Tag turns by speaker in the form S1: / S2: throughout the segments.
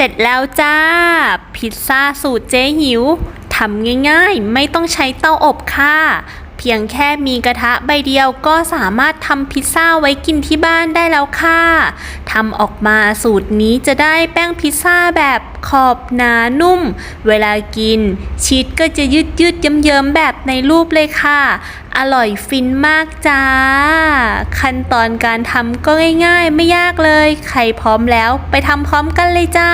S1: เสร็จแล้วจ้า พิซซ่าสูตรเจ๊หิวทำง่ายๆ ไม่ต้องใช้เตาอบค่ะ เพียงแค่มีกระทะใบเดียวก็สามารถทำพิซซ่าไว้กินที่บ้านได้แล้วค่ะทำออกมาสูตรนี้จะได้แป้งพิซซ่าแบบขอบหนานุ่ม เวลากิน ชีสก็จะยืดยืดๆเยิ้มๆแบบในรูปเลยค่ะ อร่อยฟินมากจ้า ขั้นตอนการทำก็ง่ายๆ ไม่ยากเลย ใครพร้อมแล้วไปทำพร้อมกันเลยจ้า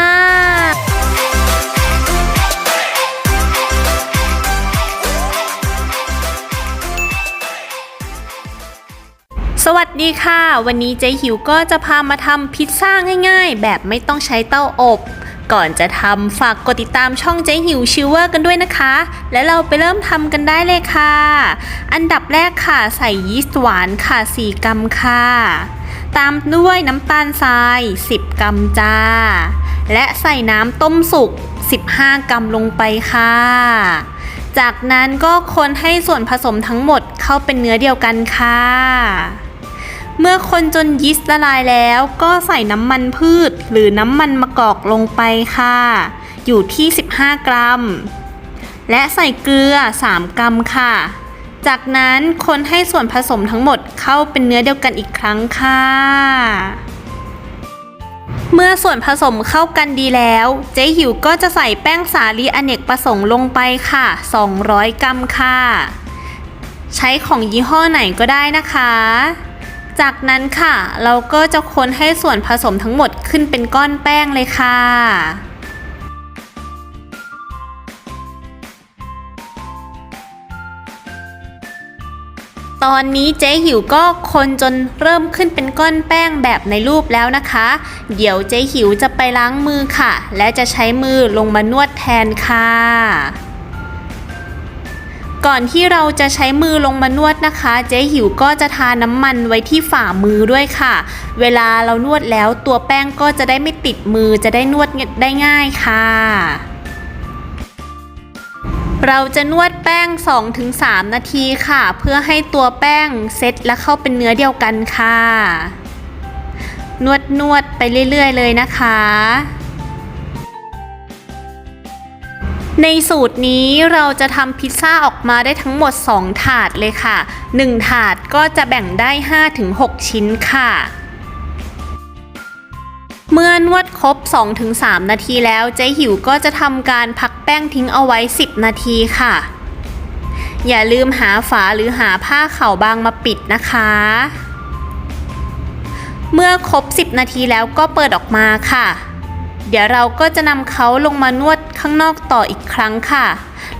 S1: สวัสดีค่ะ วันนี้เจ๊หิวก็จะพามาทำพิซซ่าง่ายๆ แบบไม่ต้องใช้เตาอบ ก่อนจะทำฝากกดติดตามช่องเจ๊หิวชิวเวอร์กันด้วยนะคะ และเราไปเริ่มทำกันได้เลยค่ะ อันดับแรกค่ะใส่ยีสต์หวานค่ะ 4 กรัมค่ะ ตามด้วยน้ำตาลทราย 10 กรัมจ้า และใส่น้ำต้มสุก 15 กรัมลงไปค่ะ จากนั้นก็คนให้ส่วนผสมทั้งหมดเข้าเป็นเนื้อเดียวกันค่ะ เมื่อคนจนยีสต์ละลายแล้วก็ใส่น้ำมันพืชหรือน้ำมันมะกอกลงไปค่ะ อยู่ที่ 15 กรัม และใส่เกลือ 3 กรัมค่ะ จากนั้นคนให้ส่วนผสมทั้งหมดเข้าเป็นเนื้อเดียวกันอีกครั้งค่ะ เมื่อส่วนผสมเข้ากันดีแล้ว เจ๊หิวก็จะใส่แป้งสาลีอเนกประสงค์ลงไปค่ะ 200 กรัมค่ะ ใช้ของยี่ห้อไหนก็ได้นะคะ จากนั้นค่ะ เราก็จะคนให้ส่วนผสมทั้งหมดขึ้นเป็นก้อนแป้งเลยค่ะตอนนี้เจ๊หิวก็คนจนเริ่มขึ้นเป็นก้อนแป้งแบบในรูปแล้วนะคะ เดี๋ยวเจ๊หิวจะไปล้างมือค่ะ และจะใช้มือลงมานวดแทนค่ะ ก่อนที่เราจะใช้มือลงมานวดนะคะ เจ๊หิวก็จะทาน้ำมันไว้ที่ฝ่ามือด้วยค่ะ เวลาเรานวดแล้วตัวแป้งก็จะได้ไม่ติดมือจะได้นวดได้ง่ายค่ะเราจะนวดแป้ง 2-3 นาทีค่ะ เพื่อให้ตัวแป้งเซ็ตและเข้าเป็นเนื้อเดียวกันค่ะ นวดนวดไปเรื่อย ๆ เลยนะคะ ในสูตรนี้เราจะทำพิซซ่าออกมาได้ทั้งหมด 2 ถาดเลยค่ะ 1 ถาดก็จะแบ่งได้ 5-6 ชิ้นค่ะ เมื่อนวดครบ 2-3 นาทีแล้วเจ๊หิวก็จะทำการพักแป้งทิ้งเอาไว้ 10 นาทีค่ะ อย่าลืมหาฝาหรือหาผ้าเข่าบางมาปิดนะคะ เมื่อครบ 10 นาทีแล้วก็เปิดออกมาค่ะ เดี๋ยวเราก็จะนำเขาลงมานวดข้างนอกต่ออีกครั้งค่ะ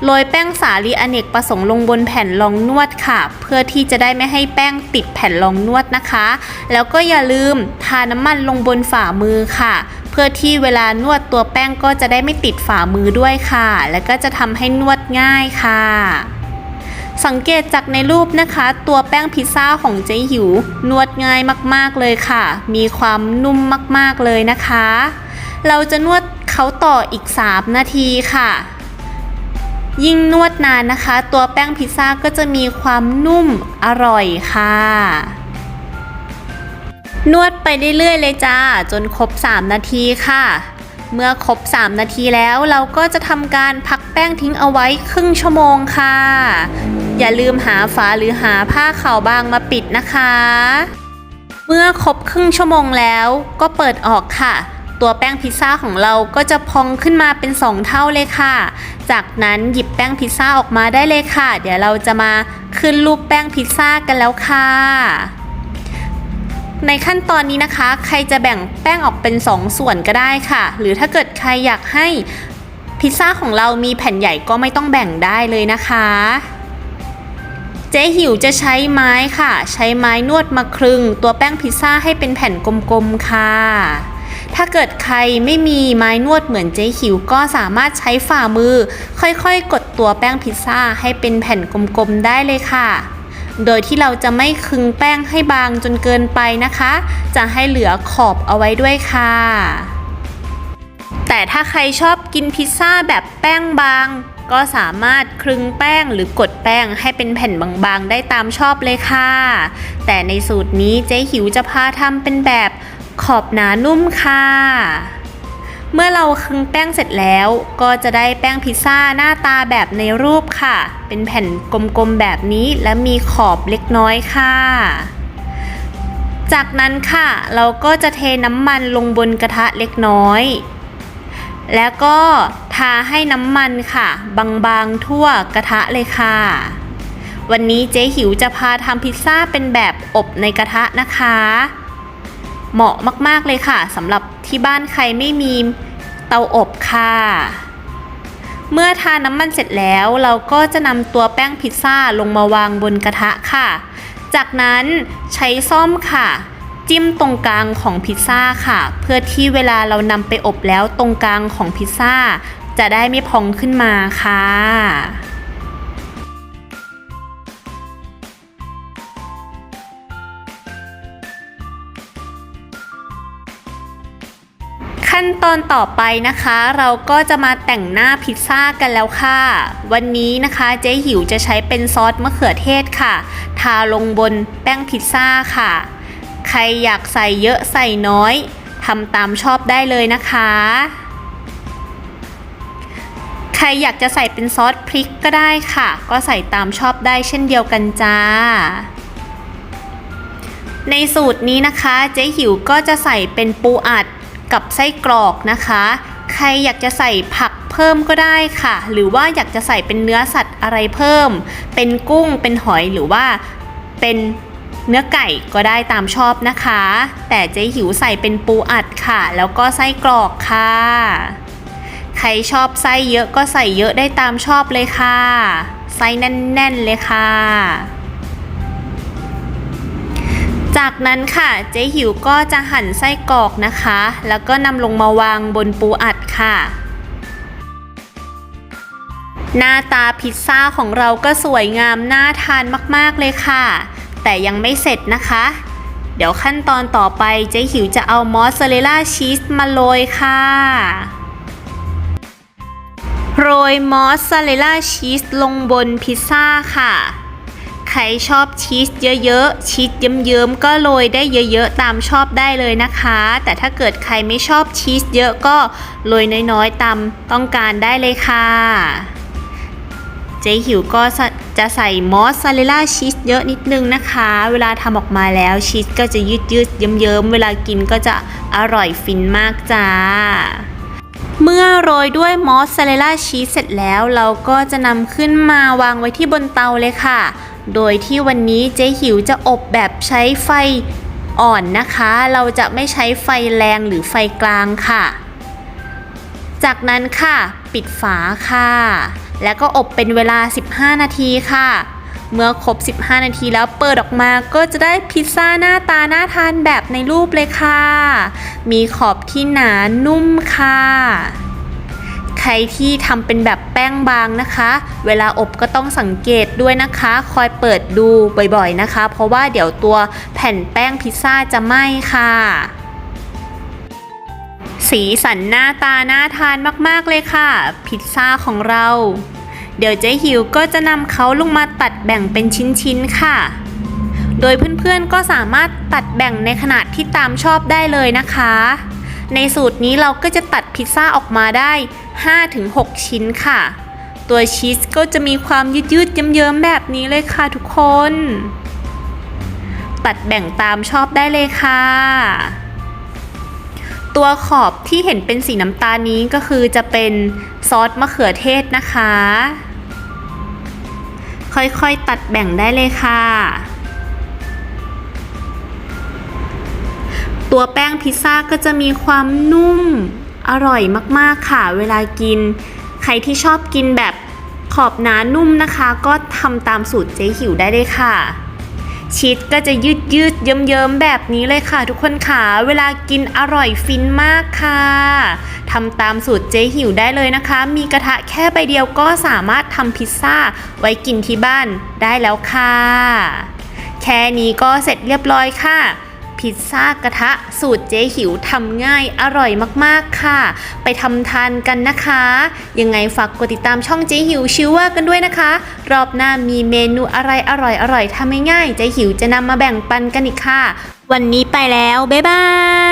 S1: โรยแป้งสาลีอเนกประสงค์ลงบนแผ่นรองนวดค่ะ เพื่อที่จะได้ไม่ให้แป้งติดแผ่นรองนวดนะคะ แล้วก็อย่าลืมทาน้ำมันลงบนฝ่ามือค่ะ เพื่อที่เวลานวดตัวแป้งก็จะได้ไม่ติดฝ่ามือด้วยค่ะ แล้วก็จะทำให้นวดง่ายค่ะสังเกตจากในรูปนะคะ ตัวแป้งพิซซ่าของเจ๊หิว นวดง่ายมากๆเลยค่ะ มีความนุ่มมากๆเลยนะคะ เราจะนวดเขาต่ออีก 3 นาทีค่ะ ยิ่งนวดนานนะคะ ตัวแป้งพิซซ่าก็จะมีความนุ่มอร่อยค่ะ นวดไปเรื่อยๆเลยจ้า จนครบ 3 นาทีค่ะ เมื่อครบ 3 นาทีแล้วเราก็จะทำการพักแป้งทิ้งเอาไว้ครึ่งชั่วโมงค่ะ อย่าลืมหาฝาหรือหาผ้าขาวบางมาปิดนะคะ เมื่อครบครึ่งชั่วโมงแล้วก็เปิดออกค่ะ ตัวแป้งพิซซ่าของเราก็จะพองขึ้นมาเป็น 2 เท่าเลยค่ะ จากนั้นหยิบแป้งพิซซ่าออกมาได้เลยค่ะ เดี๋ยวเราจะมาขึ้นรูปแป้งพิซซ่ากันแล้วค่ะในขั้นตอนนี้นะคะ ใครจะแบ่งแป้งออกเป็น 2ส่วนก็ได้ค่ะ หรือถ้าเกิดใครอยากให้พิซซ่าของเรามีแผ่นใหญ่ก็ไม่ต้องแบ่งได้เลยนะคะ เจ๊หิวจะใช้ไม้ค่ะ ใช้ไม้นวดมาคลึง ตัวแป้งพิซซ่าให้เป็นแผ่นกลมๆค่ะ ถ้าเกิดใครไม่มีไม้นวดเหมือนเจ๊หิวก็สามารถใช้ฝ่ามือ ค่อยๆ กดตัวแป้งพิซซ่าให้เป็นแผ่นกลมๆได้เลยค่ะ โดยที่เราจะไม่คลึงแป้งให้บางจนเกินไปนะคะ จะให้เหลือขอบเอาไว้ด้วยค่ะ แต่ถ้าใครชอบกินพิซซ่าแบบแป้งบาง ก็สามารถคลึงแป้งหรือกดแป้งให้เป็นแผ่นบางๆ ได้ตามชอบเลยค่ะ แต่ในสูตรนี้เจ๊หิวจะพาทำเป็นแบบ ขอบหนานุ่มค่ะ เมื่อเราคึงแป้งเสร็จแล้วก็จะได้แป้งพิซซ่าหน้าตาแบบในรูปค่ะ เป็นแผ่นกลมๆแบบนี้และมีขอบเล็กน้อยค่ะ จากนั้นค่ะ เราก็จะเทน้ำมันลงบนกระทะเล็กน้อย แล้วก็ทาให้น้ำมันค่ะ บางๆทั่วกระทะเลยค่ะวันนี้เจ๊หิวจะพาทำพิซซ่าเป็นแบบอบในกระทะนะคะ เหมาะมากๆเลยค่ะสำหรับที่บ้านใครไม่มีเตาอบค่ะ เมื่อทาน้ำมันเสร็จแล้วเราก็จะนำตัวแป้งพิซซ่าลงมาวางบนกระทะค่ะ จากนั้นใช้ซ่อมค่ะ จิ้มตรงกลางของพิซซ่าค่ะ เพื่อที่เวลาเรานำไปอบแล้วตรงกลางของพิซซ่าจะได้ไม่พองขึ้นมาค่ะ ขั้นตอนต่อไปนะคะ เราก็จะมาแต่งหน้าพิซซ่ากันแล้วค่ะ วันนี้นะคะเจ๊หิวจะใช้เป็นซอสมะเขือเทศค่ะ ทาลงบนแป้งพิซซ่าค่ะ ใครอยากใส่เยอะใส่น้อยทำตามชอบได้เลยนะคะ ใครอยากจะใส่เป็นซอสพริกก็ได้ค่ะ ก็ใส่ตามชอบได้เช่นเดียวกันจ้าในสูตรนี้นะคะ เจ๊หิวก็จะใส่เป็นปูอัด กับไส้กรอกนะคะ ใครอยากจะใส่ผักเพิ่มก็ได้ค่ะ หรือว่าอยากจะใส่เป็นเนื้อสัตว์อะไรเพิ่ม เป็นกุ้งเป็นหอยหรือว่าเป็นเนื้อไก่ก็ได้ตามชอบนะคะ แต่เจ๊หิวใส่เป็นปูอัดค่ะ แล้วก็ไส้กรอกค่ะ ใครชอบไส้เยอะก็ใส่เยอะได้ตามชอบเลยค่ะ ไส้แน่นๆเลยค่ะ จากนั้นค่ะเจ๊หิวก็จะหั่นไส้กรอกนะคะ แล้วก็นำลงมาวางบนปูอัดค่ะ หน้าตาพิซซ่าของเราก็สวยงามน่าทานมากๆเลยค่ะ แต่ยังไม่เสร็จนะคะ เดี๋ยวขั้นตอนต่อไปเจ๊หิวจะเอามอสซาเรลล่าชีสมาโรยค่ะโรยมอสซาเรลล่าชีสลงบนพิซซ่าค่ะ ครชอบชีสเยอะๆ ชีสเยิ้มๆ ก็โรยได้เยอะๆ ตามชอบได้เลยนะคะ แต่ถ้าเกิดใครไม่ชอบชีสเยอะก็โรยน้อยๆ ตามต้องการได้เลยค่ะ เจ๊หิวก็จะใส่มอสซาเรลล่าชีสเยอะนิดนึงนะคะ เวลาทำออกมาแล้วชีสก็จะยืดๆ เยิ้มๆ เวลากินก็จะอร่อยฟินมากจ้าเมื่อโรยด้วยมอสซาเรลล่าชีสเสร็จแล้ว เราก็จะนำขึ้นมาวางไว้ที่บนเตาเลยค่ะ โดยที่วันนี้เจ๊หิวจะอบแบบใช้ไฟอ่อนนะคะ เราจะไม่ใช้ไฟแรงหรือไฟกลางค่ะ จากนั้นค่ะปิดฝาค่ะ แล้วก็อบเป็นเวลา 15 นาทีค่ะ เมื่อครบ 15 นาทีแล้วเปิดออกมาก็จะได้พิซซ่าหน้าตาน่าทานแบบในรูปเลยค่ะ มีขอบที่หนานุ่มค่ะ ครที่ทำเป็นแบบแป้งบางนะคะ เวลาอบก็ต้องสังเกตด้วยนะคะ คอยเปิดดูบ่อยๆนะคะ เพราะว่าเดี๋ยวตัวแผ่นแป้งพิซซ่าจะไหม้ค่ะสีสันหน้าตาน่าทานมากๆเลยค่ะ พิซซ่าของเรา เดี๋ยวเจ๊หิวก็จะนำเขาลงมาตัดแบ่งเป็นชิ้นๆค่ะ โดยเพื่อนๆก็สามารถตัดแบ่งในขนาดที่ตามชอบได้เลยนะคะ ในสูตรนี้เราก็จะตัดพิซซ่าออกมาได้ 5-6 ชิ้นค่ะ ตัวชีสก็จะมีความยืดๆเยิ้มๆแบบนี้เลยค่ะทุกคน ตัดแบ่งตามชอบได้เลยค่ะ ตัวขอบที่เห็นเป็นสีน้ำตาลนี้ก็คือจะเป็นซอสมะเขือเทศนะคะ ค่อยๆตัดแบ่งได้เลยค่ะตัวแป้งพิซซ่าก็จะมีความนุ่ม อร่อยมากๆค่ะ เวลากิน ใครที่ชอบกินแบบขอบหนานุ่มนะคะ ก็ทำตามสูตรเจ๊หิวได้เลยค่ะ ชีสก็จะยืดยืดเยิ้มเยิ้มๆแบบนี้เลยค่ะ ทุกคนค่ะ เวลากินอร่อยฟินมากค่ะทำตามสูตรเจ๊หิวได้เลยนะคะ มีกระทะแค่ใบเดียวก็สามารถทำพิซซ่าไว้กินที่บ้านได้แล้วค่ะ แค่นี้ก็เสร็จเรียบร้อยค่ะ พิซซ่ากระทะสูตรเจ๊หิวทำง่ายอร่อยมากๆค่ะ ไปทำทานกันนะคะ ยังไงฝากกดติดตามช่องเจ๊หิวชิวเวอร์กันด้วยนะคะ รอบหน้ามีเมนูอะไรอร่อยอร่อยๆทำง่ายๆเจ๊หิวจะนำมาแบ่งปันกันอีกค่ะ วันนี้ไปแล้ว บ๊ายบาย